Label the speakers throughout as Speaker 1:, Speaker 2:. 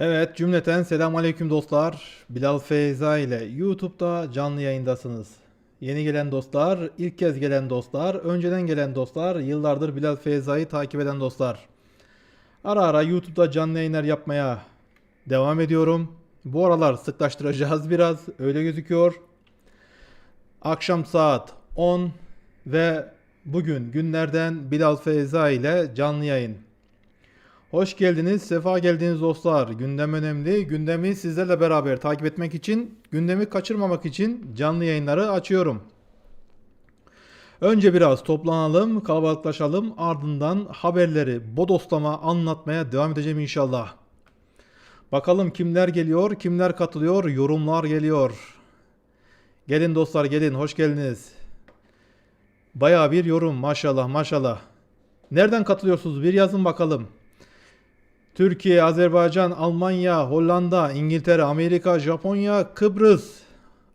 Speaker 1: Evet cümleten selamünaleyküm dostlar. Bilal Feyza ile YouTube'da canlı yayındasınız. Yeni gelen dostlar, ilk kez gelen dostlar, önceden gelen dostlar, yıllardır Bilal Feyza'yı takip eden dostlar. Ara ara YouTube'da canlı yayınlar yapmaya devam ediyorum. Bu aralar sıklaştıracağız biraz, öyle gözüküyor. Akşam saat 10 ve bugün günlerden Bilal Feyza ile canlı yayın. Hoş geldiniz, sefa geldiniz dostlar. Gündem önemli. Gündemi sizlerle beraber takip etmek için, gündemi kaçırmamak için canlı yayınları açıyorum. Önce biraz toplanalım, kalabalıklaşalım. Ardından haberleri bodoslama anlatmaya devam edeceğim inşallah. Bakalım kimler geliyor, kimler katılıyor, yorumlar geliyor. Gelin dostlar gelin, hoş geldiniz. Baya bir yorum maşallah maşallah. Nereden katılıyorsunuz? Bir yazın bakalım. Türkiye, Azerbaycan, Almanya, Hollanda, İngiltere, Amerika, Japonya, Kıbrıs,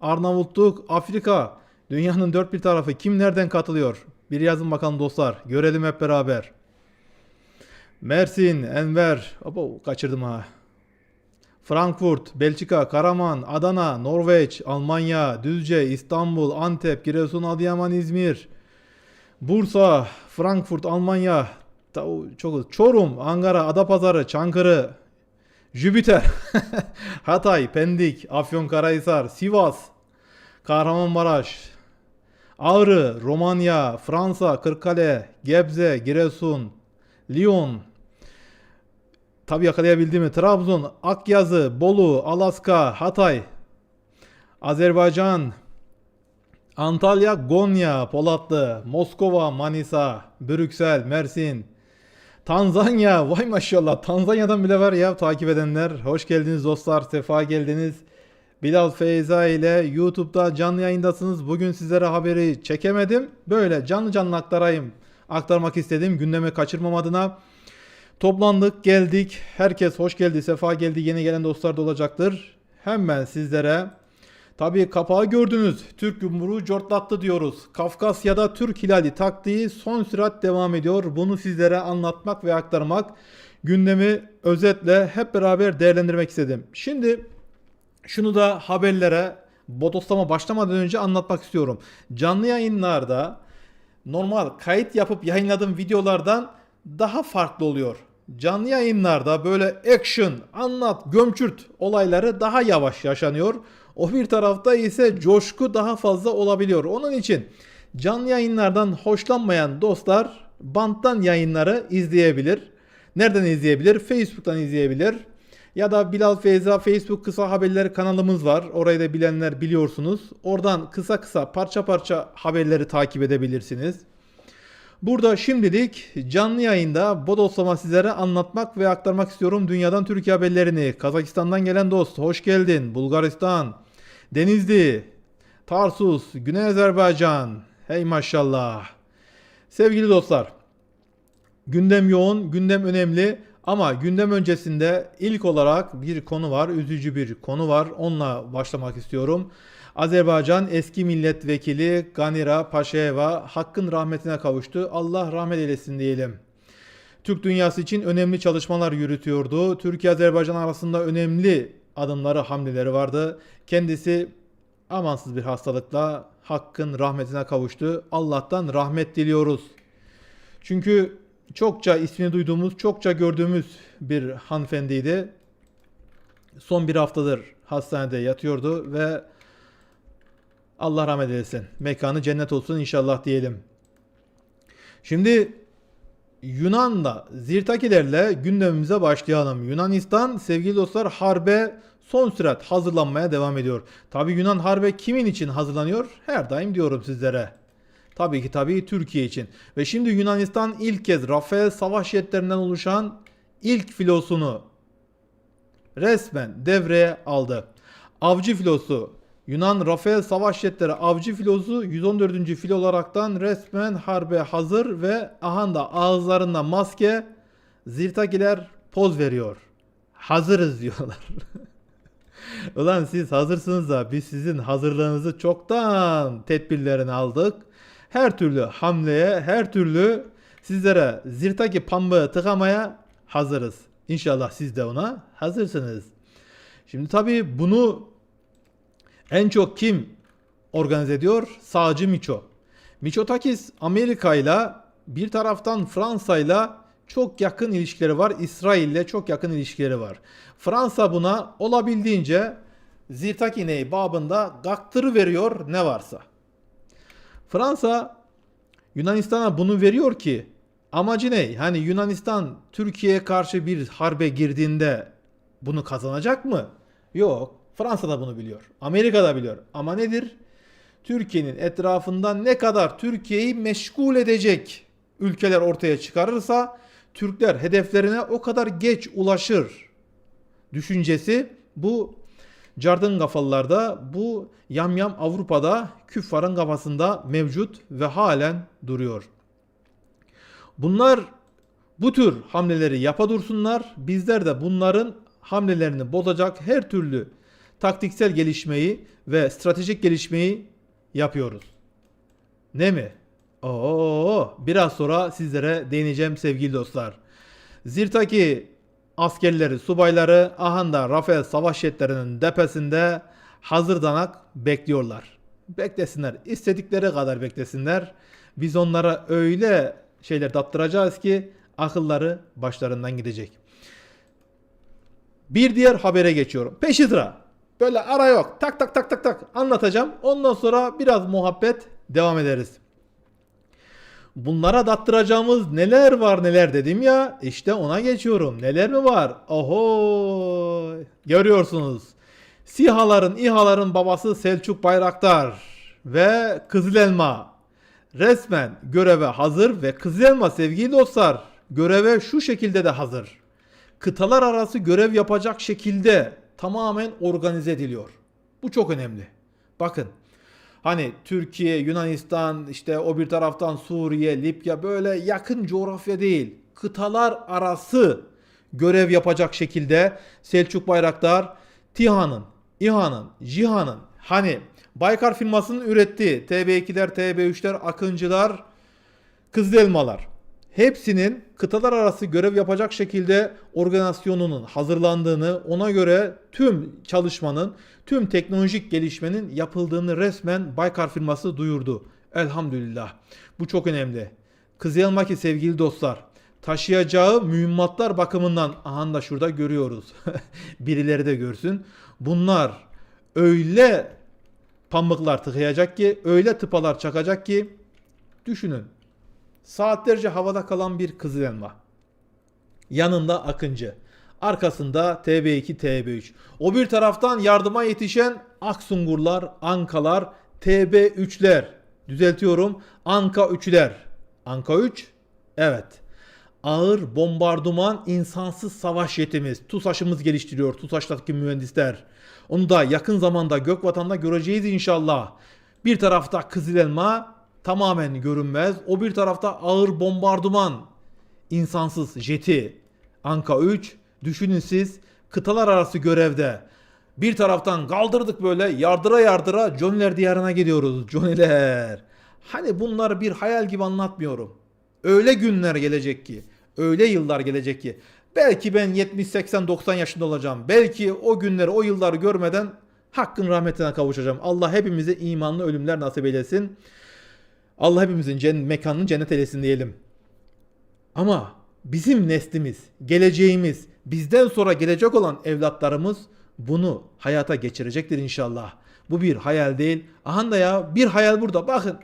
Speaker 1: Arnavutluk, Afrika. Dünyanın dört bir tarafı kim nereden katılıyor? Bir yazın bakalım dostlar. Görelim hep beraber. Mersin, Enver. Abo, kaçırdım ha. Frankfurt, Belçika, Karaman, Adana, Norveç, Almanya, Düzce, İstanbul, Antep, Giresun, Adıyaman, İzmir. Bursa, Frankfurt, Almanya, çok Çorum, Ankara, Adapazarı, Çankırı, Jüpiter, Hatay, Pendik, Afyonkarahisar, Sivas, Kahramanmaraş, Ağrı, Romanya, Fransa, Kırıkkale, Gebze, Giresun, Lyon, tabi yakalayabildiğimi Trabzon, Akyazı, Bolu, Alaska, Hatay, Azerbaycan, Antalya, Gonya, Polatlı, Moskova, Manisa, Brüksel, Mersin, Tanzanya, vay maşallah Tanzanya'dan bile var ya takip edenler. Hoş geldiniz dostlar, sefa geldiniz. Bilal Feyza ile YouTube'da canlı yayındasınız. Bugün sizlere haberi çekemedim. Böyle canlı canlı aktarayım. Aktarmak istedim gündeme kaçırmam adına. Toplandık, geldik. Herkes hoş geldi, sefa geldi. Yeni gelen dostlar da olacaktır. Hemen sizlere Tabii kapağı gördünüz. Türk yumruğu cortlattı diyoruz. Kafkasya'da Türk hilali taktiği son sürat devam ediyor. Bunu sizlere anlatmak ve aktarmak. Gündemi özetle hep beraber değerlendirmek istedim. Şimdi şunu da haberlere bodoslama başlamadan önce anlatmak istiyorum. Canlı yayınlarda normal kayıt yapıp yayınladığım videolardan daha farklı oluyor. Canlı yayınlarda böyle action, anlat, gömçürt olayları daha yavaş yaşanıyor. O bir tarafta ise coşku daha fazla olabiliyor. Onun için canlı yayınlardan hoşlanmayan dostlar banttan yayınları izleyebilir. Nereden izleyebilir? Facebook'tan izleyebilir. Ya da Bilal Feyza Facebook kısa haberleri kanalımız var. Orayı da bilenler biliyorsunuz. Oradan kısa kısa parça parça haberleri takip edebilirsiniz. Burada şimdilik canlı yayında bodoslama sizlere anlatmak ve aktarmak istiyorum dünyadan Türkiye haberlerini. Kazakistan'dan gelen dost hoş geldin. Bulgaristan, Denizli, Tarsus, Güney Azerbaycan. Hey maşallah. Sevgili dostlar, gündem yoğun, gündem önemli ama gündem öncesinde ilk olarak bir konu var, üzücü bir konu var. Onunla başlamak istiyorum. Azerbaycan eski milletvekili Ganira Paşaeva hakkın rahmetine kavuştu. Allah rahmet eylesin diyelim. Türk dünyası için önemli çalışmalar yürütüyordu. Türkiye-Azerbaycan arasında önemli adımları, hamleleri vardı. Kendisi amansız bir hastalıkla hakkın rahmetine kavuştu. Allah'tan rahmet diliyoruz. Çünkü çokça ismini duyduğumuz, çokça gördüğümüz bir hanımefendiydi. Son bir haftadır hastanede yatıyordu ve Allah rahmet eylesin. Mekanı cennet olsun inşallah diyelim. Şimdi Yunan'da Zirtakilerle gündemimize başlayalım. Yunanistan sevgili dostlar harbe son sürat hazırlanmaya devam ediyor. Tabi Yunan harbe kimin için hazırlanıyor? Her daim diyorum sizlere. Tabii ki tabii Türkiye için. Ve şimdi Yunanistan ilk kez Rafael savaş jetlerinden oluşan ilk filosunu resmen devreye aldı. Avcı filosu Yunan Rafael savaş jetleri avcı filosu 114. filo olaraktan resmen harbe hazır ve ahanda ağızlarında maske zirtakiler poz veriyor. Hazırız diyorlar. Ulan siz hazırsınız da biz sizin hazırlığınızı çoktan tedbirlerini aldık. Her türlü hamleye, her türlü sizlere zirtaki pambığı tıkamaya hazırız. İnşallah siz de ona hazırsınız. Şimdi tabii bunu en çok kim organize ediyor? Sağcı Miço. Miçotakis Amerika ile bir taraftan Fransa ile çok yakın ilişkileri var. İsrail ile çok yakın ilişkileri var. Fransa buna olabildiğince zirtak ineği babında gaktırı veriyor ne varsa. Fransa Yunanistan'a bunu veriyor ki amacı ne? Hani Yunanistan Türkiye'ye karşı bir harbe girdiğinde bunu kazanacak mı? Yok. Fransa da bunu biliyor. Amerika da biliyor. Ama nedir? Türkiye'nin etrafında ne kadar Türkiye'yi meşgul edecek ülkeler ortaya çıkarırsa Türkler hedeflerine o kadar geç ulaşır düşüncesi bu Cardın kafalılarda bu yamyam Avrupa'da küffarın kafasında mevcut ve halen duruyor. Bunlar bu tür hamleleri yapa dursunlar. Bizler de bunların hamlelerini bozacak her türlü taktiksel gelişmeyi ve stratejik gelişmeyi yapıyoruz. Ne mi? Oo, biraz sonra sizlere değineceğim sevgili dostlar. Zirtaki askerleri, subayları ahanda Rafael savaş jetlerinin depesinde hazırdanak bekliyorlar. Beklesinler. istedikleri kadar beklesinler. Biz onlara öyle şeyler tattıracağız ki akılları başlarından gidecek. Bir diğer habere geçiyorum. Peşi sıra. Böyle ara yok. Tak tak tak tak tak anlatacağım. Ondan sonra biraz muhabbet devam ederiz. Bunlara dattıracağımız neler var neler dedim ya. İşte ona geçiyorum. Neler mi var? Oho! Görüyorsunuz. Sihaların, İHA'ların babası Selçuk Bayraktar ve Kızıl Elma resmen göreve hazır ve Kızıl Elma sevgili dostlar göreve şu şekilde de hazır. Kıtalar arası görev yapacak şekilde tamamen organize ediliyor. Bu çok önemli. Bakın Hani Türkiye, Yunanistan, işte o bir taraftan Suriye, Libya böyle yakın coğrafya değil. Kıtalar arası görev yapacak şekilde Selçuk Bayraktar TİHA'nın, İHA'nın, JİHA'nın hani Baykar firmasının ürettiği TB2'ler, TB3'ler, Akıncılar, Kızılelmalar hepsinin kıtalar arası görev yapacak şekilde organizasyonunun hazırlandığını, ona göre tüm çalışmanın, tüm teknolojik gelişmenin yapıldığını resmen Baykar firması duyurdu. Elhamdülillah. Bu çok önemli. Kızılelmaki sevgili dostlar, taşıyacağı mühimmatlar bakımından aha da şurada görüyoruz. Birileri de görsün. Bunlar öyle pamuklar tıkayacak ki, öyle tıpalar çakacak ki düşünün Saatlerce havada kalan bir kızıl. Yanında Akıncı. Arkasında TB2, TB3. O bir taraftan yardıma yetişen Aksungurlar, Ankalar, TB3'ler. Düzeltiyorum. Anka 3'ler. Anka 3? Evet. Ağır bombardıman insansız savaş jetimiz. TUSAŞ'ımız geliştiriyor. TUSAŞ'taki mühendisler. Onu da yakın zamanda Gökvatan'da göreceğiz inşallah. Bir tarafta Kızıl Elma, tamamen görünmez. O bir tarafta ağır bombardıman insansız jeti Anka 3 düşünün siz kıtalar arası görevde. Bir taraftan kaldırdık böyle yardıra yardıra Johnny'ler diyarına gidiyoruz. Johnny'ler. Hani bunları bir hayal gibi anlatmıyorum. Öyle günler gelecek ki, öyle yıllar gelecek ki. Belki ben 70, 80, 90 yaşında olacağım. Belki o günleri, o yılları görmeden hakkın rahmetine kavuşacağım. Allah hepimize imanlı ölümler nasip eylesin. Allah hepimizin cen mekanını cennet eylesin diyelim. Ama bizim neslimiz, geleceğimiz, bizden sonra gelecek olan evlatlarımız bunu hayata geçirecektir inşallah. Bu bir hayal değil. Aha da ya bir hayal burada. Bakın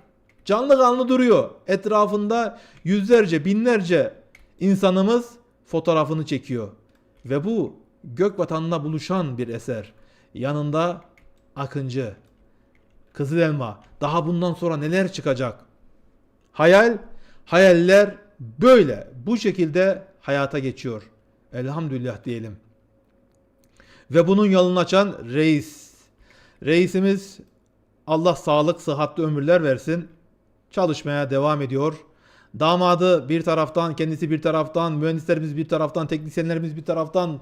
Speaker 1: canlı kanlı duruyor. Etrafında yüzlerce, binlerce insanımız fotoğrafını çekiyor. Ve bu gök vatanına buluşan bir eser. Yanında Akıncı, Kızıl Elma. Daha bundan sonra neler çıkacak? Hayal, hayaller böyle bu şekilde hayata geçiyor. Elhamdülillah diyelim. Ve bunun yolunu açan reis. Reisimiz Allah sağlık, sıhhatli ömürler versin. Çalışmaya devam ediyor. Damadı bir taraftan, kendisi bir taraftan, mühendislerimiz bir taraftan, teknisyenlerimiz bir taraftan.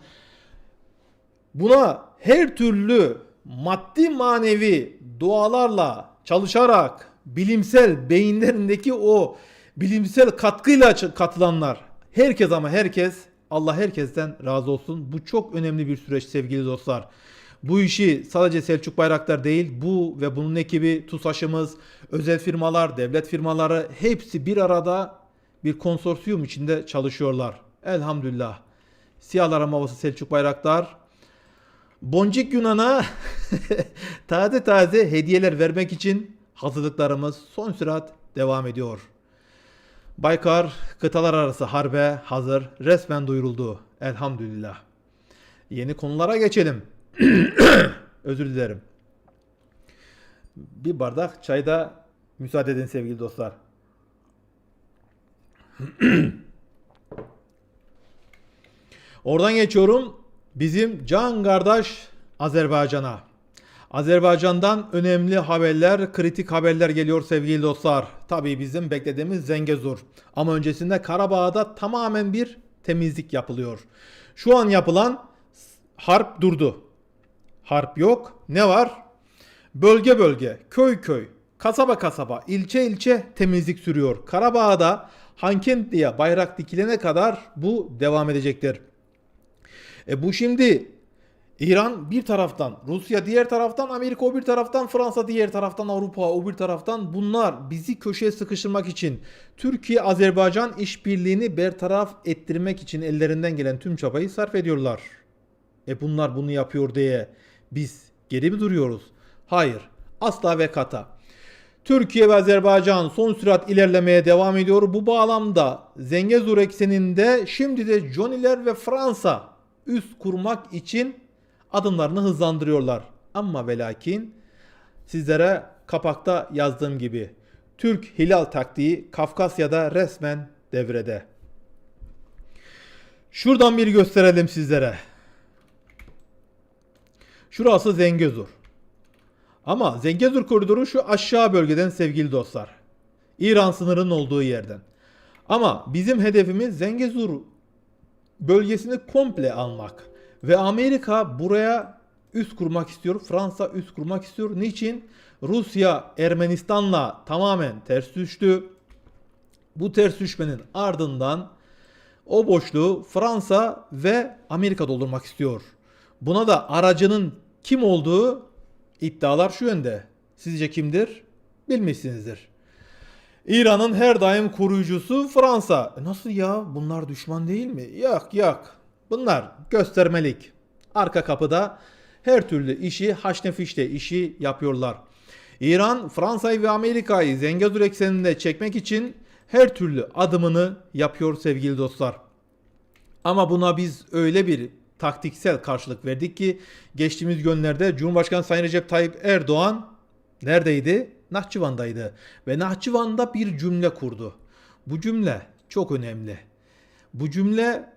Speaker 1: Buna her türlü maddi manevi dualarla çalışarak bilimsel beyinlerindeki o bilimsel katkıyla katılanlar herkes ama herkes Allah herkesten razı olsun. Bu çok önemli bir süreç sevgili dostlar. Bu işi sadece Selçuk Bayraktar değil, bu ve bunun ekibi, TUSAŞ'ımız, özel firmalar, devlet firmaları hepsi bir arada bir konsorsiyum içinde çalışıyorlar. Elhamdülillah. Siyahlar Havası Selçuk Bayraktar. Boncuk Yunan'a taze taze hediyeler vermek için hazırlıklarımız son sürat devam ediyor. Baykar kıtalar arası harbe hazır resmen duyuruldu. Elhamdülillah. Yeni konulara geçelim. Özür dilerim. Bir bardak çayda müsaade edin sevgili dostlar. Oradan geçiyorum bizim can kardeş Azerbaycan'a. Azerbaycan'dan önemli haberler, kritik haberler geliyor sevgili dostlar. Tabii bizim beklediğimiz Zengezur. Ama öncesinde Karabağ'da tamamen bir temizlik yapılıyor. Şu an yapılan harp durdu. Harp yok. Ne var? Bölge bölge, köy köy, kasaba kasaba, ilçe ilçe temizlik sürüyor. Karabağ'da Hankent diye bayrak dikilene kadar bu devam edecektir. E bu şimdi İran bir taraftan, Rusya diğer taraftan, Amerika o bir taraftan, Fransa diğer taraftan, Avrupa o bir taraftan. Bunlar bizi köşeye sıkıştırmak için, Türkiye-Azerbaycan işbirliğini bertaraf ettirmek için ellerinden gelen tüm çabayı sarf ediyorlar. E bunlar bunu yapıyor diye biz geri mi duruyoruz? Hayır. Asla ve kata. Türkiye ve Azerbaycan son sürat ilerlemeye devam ediyor. Bu bağlamda Zengezur ekseninde şimdi de Joniler ve Fransa üst kurmak için adımlarını hızlandırıyorlar. Ama ve lakin sizlere kapakta yazdığım gibi Türk hilal taktiği Kafkasya'da resmen devrede. Şuradan bir gösterelim sizlere. Şurası Zengezur. Ama Zengezur koridoru şu aşağı bölgeden sevgili dostlar. İran sınırının olduğu yerden. Ama bizim hedefimiz Zengezur bölgesini komple almak. Ve Amerika buraya üst kurmak istiyor. Fransa üst kurmak istiyor. Niçin? Rusya Ermenistan'la tamamen ters düştü. Bu ters düşmenin ardından o boşluğu Fransa ve Amerika doldurmak istiyor. Buna da aracının kim olduğu iddialar şu yönde. Sizce kimdir? Bilmişsinizdir. İran'ın her daim koruyucusu Fransa. E Nasıl ya? Bunlar düşman değil mi? Yok yok. Bunlar göstermelik. Arka kapıda her türlü işi haşne fişte işi yapıyorlar. İran Fransa'yı ve Amerika'yı Zengezur ekseninde çekmek için her türlü adımını yapıyor sevgili dostlar. Ama buna biz öyle bir taktiksel karşılık verdik ki geçtiğimiz günlerde Cumhurbaşkanı Sayın Recep Tayyip Erdoğan neredeydi? Nahçıvan'daydı ve Nahçıvan'da bir cümle kurdu. Bu cümle çok önemli. Bu cümle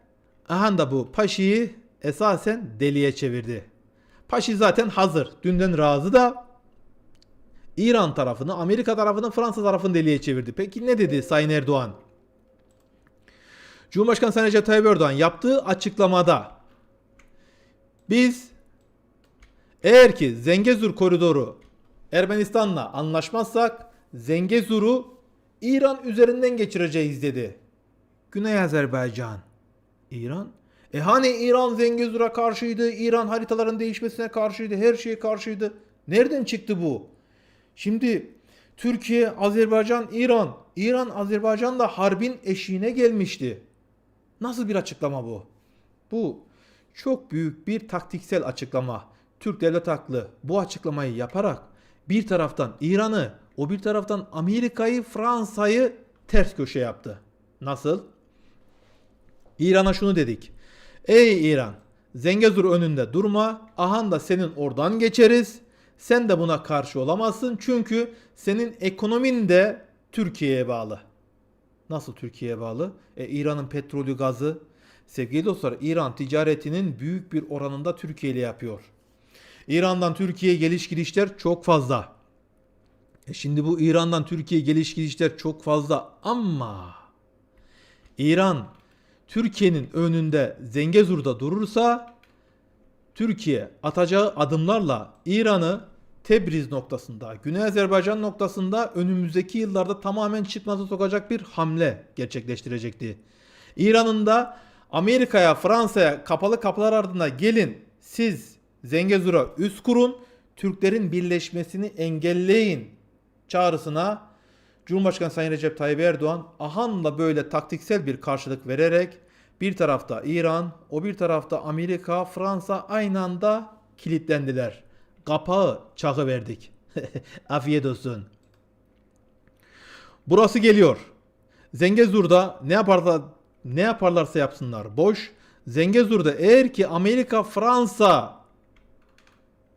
Speaker 1: aha da bu Paşi'yi esasen deliye çevirdi. Paşi zaten hazır. Dünden razı da İran tarafını, Amerika tarafını, Fransa tarafını deliye çevirdi. Peki ne dedi Sayın Erdoğan? Cumhurbaşkanı Sayın Recep Tayyip Erdoğan yaptığı açıklamada biz eğer ki Zengezur koridoru Ermenistan'la anlaşmazsak Zengezur'u İran üzerinden geçireceğiz dedi. Güney Azerbaycan. İran? E hani İran Zengezur'a karşıydı, İran haritaların değişmesine karşıydı, her şeye karşıydı. Nereden çıktı bu? Şimdi Türkiye, Azerbaycan, İran. İran, Azerbaycan'da harbin eşiğine gelmişti. Nasıl bir açıklama bu? Bu çok büyük bir taktiksel açıklama. Türk devlet haklı bu açıklamayı yaparak bir taraftan İran'ı, o bir taraftan Amerika'yı, Fransa'yı ters köşe yaptı. Nasıl? İran'a şunu dedik. Ey İran, Zengezur önünde durma. Ahan da senin oradan geçeriz. Sen de buna karşı olamazsın çünkü senin ekonomin de Türkiye'ye bağlı. Nasıl Türkiye'ye bağlı? E, İran'ın petrolü gazı. Sevgili dostlar İran ticaretinin büyük bir oranında Türkiye ile yapıyor. İran'dan Türkiye'ye geliş gidişler çok fazla. E şimdi bu İran'dan Türkiye'ye geliş gidişler çok fazla ama İran Türkiye'nin önünde Zengezur'da durursa Türkiye atacağı adımlarla İran'ı Tebriz noktasında, Güney Azerbaycan noktasında önümüzdeki yıllarda tamamen çıkmaza sokacak bir hamle gerçekleştirecekti. İran'ın da Amerika'ya, Fransa'ya kapalı kapılar ardında gelin siz Zengezur'a üst kurun, Türklerin birleşmesini engelleyin çağrısına Cumhurbaşkanı Sayın Recep Tayyip Erdoğan ahanla böyle taktiksel bir karşılık vererek bir tarafta İran, o bir tarafta Amerika, Fransa aynı anda kilitlendiler. Kapağı çakı verdik. Afiyet olsun. Burası geliyor. Zengezur'da ne yaparlar ne yaparlarsa yapsınlar boş. Zengezur'da eğer ki Amerika, Fransa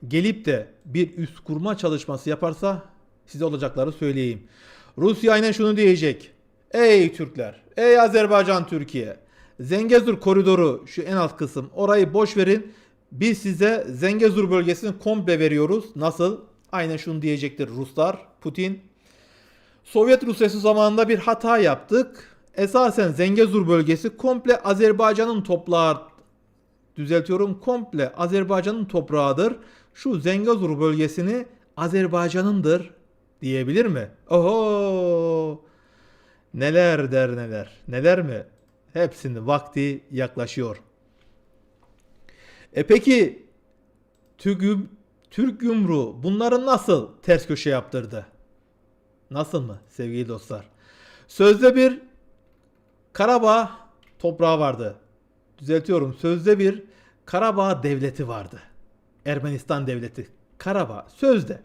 Speaker 1: gelip de bir üst kurma çalışması yaparsa size olacakları söyleyeyim. Rusya aynen şunu diyecek. Ey Türkler, ey Azerbaycan Türkiye. Zengezur koridoru şu en alt kısım orayı boş verin. Biz size Zengezur bölgesini komple veriyoruz. Nasıl? Aynen şunu diyecektir Ruslar, Putin. Sovyet Rusyası zamanında bir hata yaptık. Esasen Zengezur bölgesi komple Azerbaycan'ın toprağı düzeltiyorum komple Azerbaycan'ın toprağıdır. Şu Zengezur bölgesini Azerbaycan'ındır diyebilir mi? Oho! Neler der neler. Neler mi? Hepsinin vakti yaklaşıyor. E peki yum- Türk yumruğu bunları nasıl ters köşe yaptırdı? Nasıl mı sevgili dostlar? Sözde bir Karabağ toprağı vardı. Düzeltiyorum. Sözde bir Karabağ devleti vardı. Ermenistan devleti. Karabağ sözde.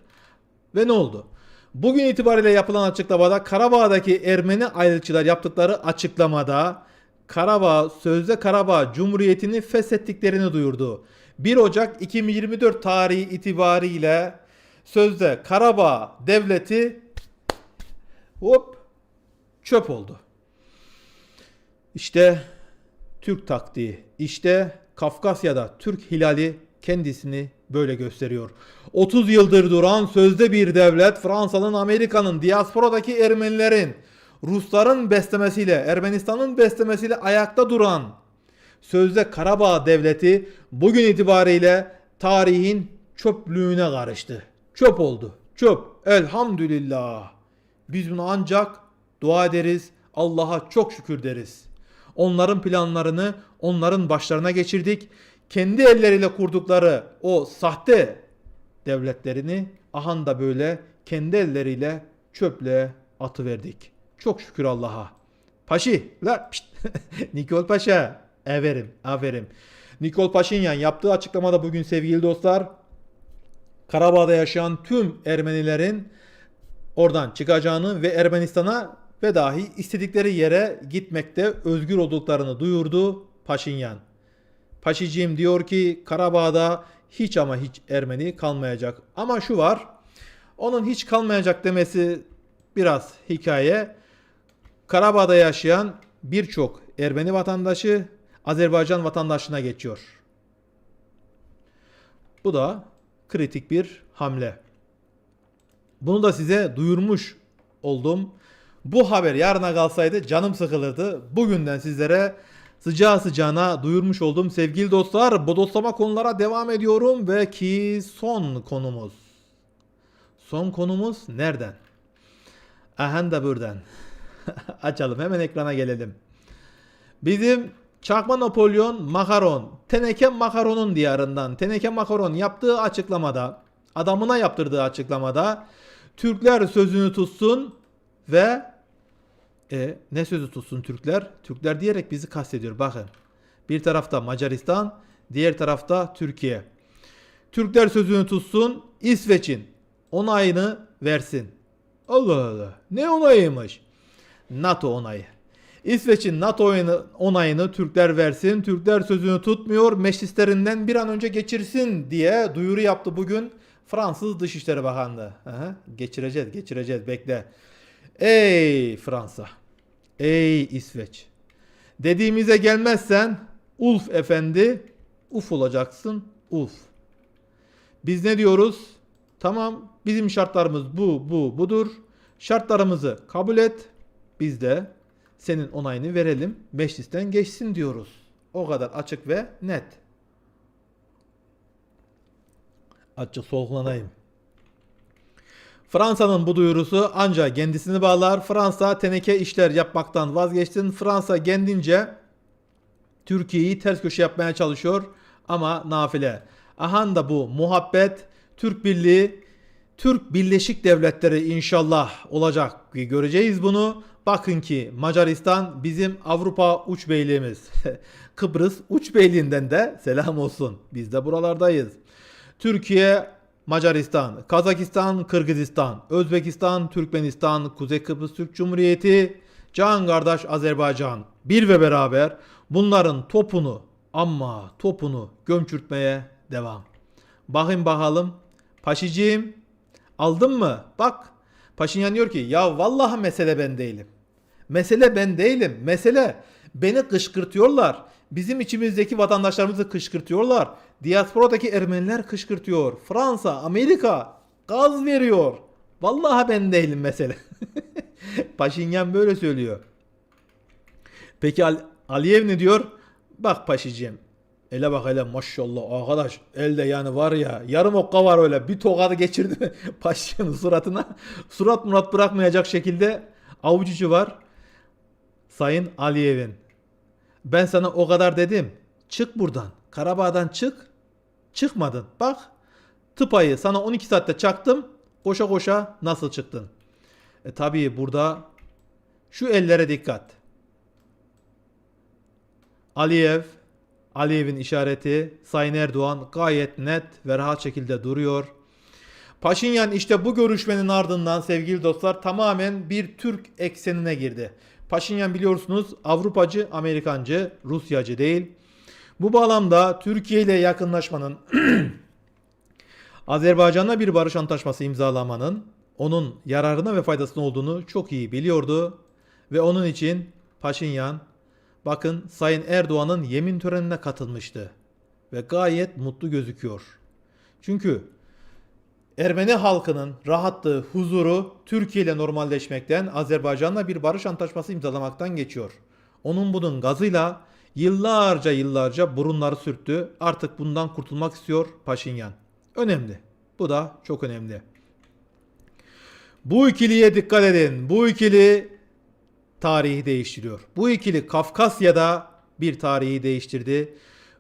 Speaker 1: Ve ne oldu? Bugün itibariyle yapılan açıklamada Karabağ'daki Ermeni ayrılıkçılar yaptıkları açıklamada Karabağ sözde Karabağ Cumhuriyeti'ni feshettiklerini duyurdu. 1 Ocak 2024 tarihi itibariyle sözde Karabağ devleti hop çöp oldu. İşte Türk taktiği. İşte Kafkasya'da Türk hilali kendisini böyle gösteriyor. 30 yıldır duran sözde bir devlet Fransa'nın, Amerika'nın, diasporadaki Ermenilerin, Rusların beslemesiyle, Ermenistan'ın beslemesiyle ayakta duran sözde Karabağ devleti bugün itibariyle tarihin çöplüğüne karıştı. Çöp oldu. Çöp. Elhamdülillah. Biz bunu ancak dua ederiz. Allah'a çok şükür deriz. Onların planlarını onların başlarına geçirdik. Kendi elleriyle kurdukları o sahte devletlerini ahan da böyle kendi elleriyle çöple atıverdik. Çok şükür Allah'a. Paşi, la. Nikol Paşa, aferin, aferin. Nikol Paşinyan yaptığı açıklamada bugün sevgili dostlar, Karabağ'da yaşayan tüm Ermenilerin oradan çıkacağını ve Ermenistan'a ve dahi istedikleri yere gitmekte özgür olduklarını duyurdu Paşinyan. Paşicim diyor ki Karabağ'da hiç ama hiç Ermeni kalmayacak. Ama şu var. Onun hiç kalmayacak demesi biraz hikaye. Karabağ'da yaşayan birçok Ermeni vatandaşı Azerbaycan vatandaşlığına geçiyor. Bu da kritik bir hamle. Bunu da size duyurmuş oldum. Bu haber yarına kalsaydı canım sıkılırdı. Bugünden sizlere sıcağı sıcağına duyurmuş oldum. Sevgili dostlar bodoslama konulara devam ediyorum ve ki son konumuz. Son konumuz nereden? Ahan da buradan. Açalım hemen ekrana gelelim. Bizim Çakma Napolyon Makaron, Teneke Makaron'un diyarından Teneke Makaron yaptığı açıklamada, adamına yaptırdığı açıklamada Türkler sözünü tutsun ve e, ne sözü tutsun Türkler? Türkler diyerek bizi kastediyor bakın. Bir tarafta Macaristan, diğer tarafta Türkiye. Türkler sözünü tutsun, İsveç'in onayını versin. Allah Allah. Ne onayıymış? NATO onayı. İsveç'in NATO onayını Türkler versin. Türkler sözünü tutmuyor. Meclislerinden bir an önce geçirsin diye duyuru yaptı bugün Fransız Dışişleri Bakanlığı. Aha, geçireceğiz, geçireceğiz. Bekle. Ey Fransa. Ey İsveç. Dediğimize gelmezsen Ulf efendi uf olacaksın. Uf. Biz ne diyoruz? Tamam bizim şartlarımız bu bu budur. Şartlarımızı kabul et. Biz de senin onayını verelim. Meclisten geçsin diyoruz. O kadar açık ve net. Açık soluklanayım. Fransa'nın bu duyurusu ancak kendisini bağlar. Fransa teneke işler yapmaktan vazgeçtin. Fransa kendince Türkiye'yi ters köşe yapmaya çalışıyor ama nafile. Ahan da bu muhabbet, Türk Birliği, Türk Birleşik Devletleri inşallah olacak. Göreceğiz bunu. Bakın ki Macaristan bizim Avrupa uç beyliğimiz. Kıbrıs uç beyliğinden de selam olsun. Biz de buralardayız. Türkiye, Macaristan, Kazakistan, Kırgızistan, Özbekistan, Türkmenistan, Kuzey Kıbrıs Türk Cumhuriyeti, Can kardeş Azerbaycan bir ve beraber bunların topunu ama topunu gömçürtmeye devam. Bakın bakalım Paşicim aldın mı? Bak Paşinyan diyor ki ya vallahi mesele ben değilim. Mesele ben değilim. Mesele beni kışkırtıyorlar. Bizim içimizdeki vatandaşlarımızı kışkırtıyorlar. Diasporadaki Ermeniler kışkırtıyor. Fransa, Amerika gaz veriyor. Vallahi ben değilim mesele. Paşinyan böyle söylüyor. Peki Al- Aliyev ne diyor? Bak Paşicim. Ele bak hele maşallah arkadaş elde yani var ya yarım okka var öyle bir tokadı geçirdi Paşa'nın suratına. Surat murat bırakmayacak şekilde avuç var. Sayın Aliyev'in. Ben sana o kadar dedim. Çık buradan. Karabağ'dan çık. Çıkmadın. Bak tıpayı sana 12 saatte çaktım. Koşa koşa nasıl çıktın? E tabii burada şu ellere dikkat. Aliyev, Aliyev'in işareti Sayın Erdoğan gayet net ve rahat şekilde duruyor. Paşinyan işte bu görüşmenin ardından sevgili dostlar tamamen bir Türk eksenine girdi. Paşinyan biliyorsunuz Avrupacı, Amerikancı, Rusyacı değil. Bu bağlamda Türkiye ile yakınlaşmanın Azerbaycan'la bir barış antlaşması imzalamanın onun yararına ve faydasına olduğunu çok iyi biliyordu ve onun için Paşinyan bakın Sayın Erdoğan'ın yemin törenine katılmıştı ve gayet mutlu gözüküyor. Çünkü Ermeni halkının rahatlığı, huzuru Türkiye ile normalleşmekten, Azerbaycan'la bir barış antlaşması imzalamaktan geçiyor. Onun bunun gazıyla yıllarca yıllarca burunları sürttü. Artık bundan kurtulmak istiyor Paşinyan. Önemli. Bu da çok önemli. Bu ikiliye dikkat edin. Bu ikili tarihi değiştiriyor. Bu ikili Kafkasya'da bir tarihi değiştirdi.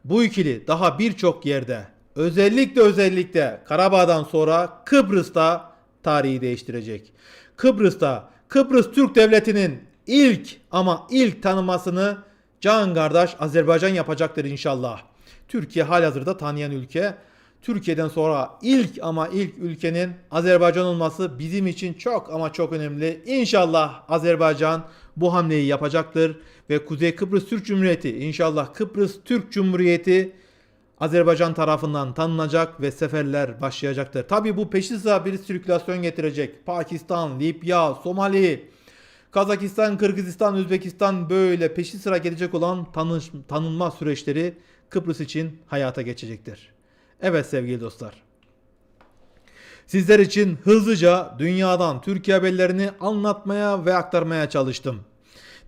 Speaker 1: Bu ikili daha birçok yerde özellikle özellikle Karabağ'dan sonra Kıbrıs'ta tarihi değiştirecek. Kıbrıs'ta Kıbrıs Türk Devleti'nin ilk ama ilk tanımasını Can kardeş Azerbaycan yapacaktır inşallah. Türkiye halihazırda tanıyan ülke. Türkiye'den sonra ilk ama ilk ülkenin Azerbaycan olması bizim için çok ama çok önemli. İnşallah Azerbaycan bu hamleyi yapacaktır ve Kuzey Kıbrıs Türk Cumhuriyeti inşallah Kıbrıs Türk Cumhuriyeti Azerbaycan tarafından tanınacak ve seferler başlayacaktır. Tabi bu peşi sıra bir sirkülasyon getirecek. Pakistan, Libya, Somali, Kazakistan, Kırgızistan, Özbekistan böyle peşi sıra gelecek olan tanış, tanınma süreçleri Kıbrıs için hayata geçecektir. Evet sevgili dostlar. Sizler için hızlıca dünyadan Türkiye haberlerini anlatmaya ve aktarmaya çalıştım.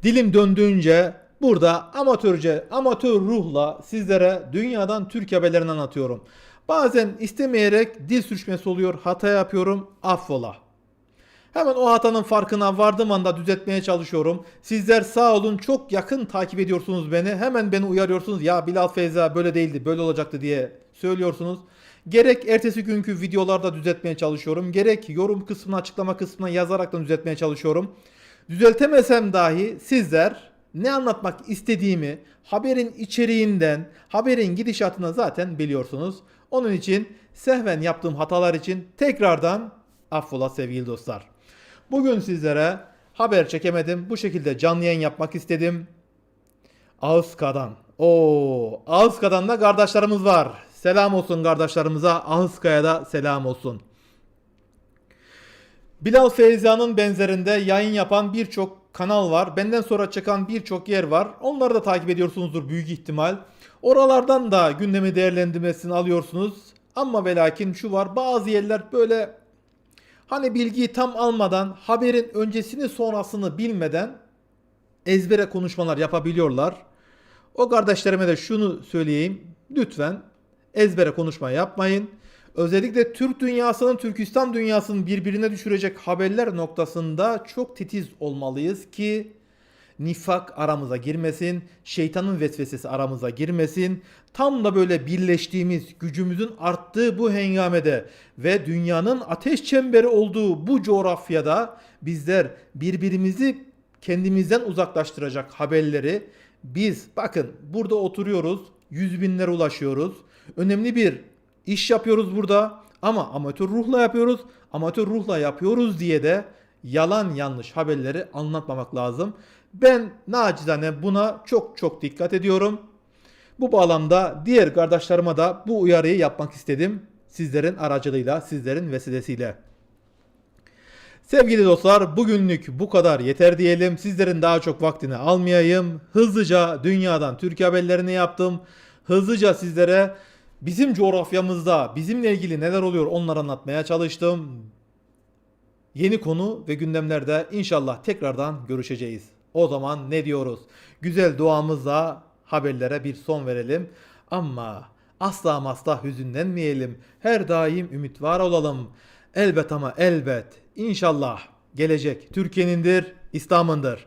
Speaker 1: Dilim döndüğünce burada amatörce, amatör ruhla sizlere dünyadan Türkiye haberlerini anlatıyorum. Bazen istemeyerek dil sürçmesi oluyor, hata yapıyorum, affola. Hemen o hatanın farkına vardığım anda düzeltmeye çalışıyorum. Sizler sağ olun çok yakın takip ediyorsunuz beni. Hemen beni uyarıyorsunuz. Ya Bilal Feyza böyle değildi, böyle olacaktı diye söylüyorsunuz. Gerek ertesi günkü videolarda düzeltmeye çalışıyorum. Gerek yorum kısmına, açıklama kısmına yazaraktan düzeltmeye çalışıyorum. Düzeltemesem dahi sizler ne anlatmak istediğimi haberin içeriğinden, haberin gidişatını zaten biliyorsunuz. Onun için sehven yaptığım hatalar için tekrardan affola sevgili dostlar. Bugün sizlere haber çekemedim. Bu şekilde canlı yayın yapmak istedim. Ağızka'dan. Oo, Ağızka'dan da kardeşlerimiz var. Selam olsun kardeşlerimize. Ağızka'ya selam olsun. Bilal Feyza'nın benzerinde yayın yapan birçok kanal var. Benden sonra çıkan birçok yer var. Onları da takip ediyorsunuzdur büyük ihtimal. Oralardan da gündemi değerlendirmesini alıyorsunuz. Ama ve lakin şu var bazı yerler böyle hani bilgiyi tam almadan haberin öncesini sonrasını bilmeden ezbere konuşmalar yapabiliyorlar. O kardeşlerime de şunu söyleyeyim. Lütfen ezbere konuşma yapmayın. Özellikle Türk dünyasının, Türkistan dünyasının birbirine düşürecek haberler noktasında çok titiz olmalıyız ki nifak aramıza girmesin, şeytanın vesvesesi aramıza girmesin. Tam da böyle birleştiğimiz, gücümüzün arttığı bu hengamede ve dünyanın ateş çemberi olduğu bu coğrafyada bizler birbirimizi kendimizden uzaklaştıracak haberleri biz bakın burada oturuyoruz, yüz binlere ulaşıyoruz. Önemli bir iş yapıyoruz burada ama amatör ruhla yapıyoruz. Amatör ruhla yapıyoruz diye de yalan yanlış haberleri anlatmamak lazım. Ben nacizane buna çok çok dikkat ediyorum. Bu bağlamda diğer kardeşlerime de bu uyarıyı yapmak istedim. Sizlerin aracılığıyla, sizlerin vesilesiyle. Sevgili dostlar bugünlük bu kadar yeter diyelim. Sizlerin daha çok vaktini almayayım. Hızlıca dünyadan Türkiye haberlerini yaptım. Hızlıca sizlere bizim coğrafyamızda bizimle ilgili neler oluyor onları anlatmaya çalıştım. Yeni konu ve gündemlerde inşallah tekrardan görüşeceğiz. O zaman ne diyoruz? Güzel duamızla haberlere bir son verelim. Ama asla ama asla hüzünlenmeyelim. Her daim ümit var olalım. Elbet ama elbet inşallah gelecek Türkiye'nindir, İslam'ındır.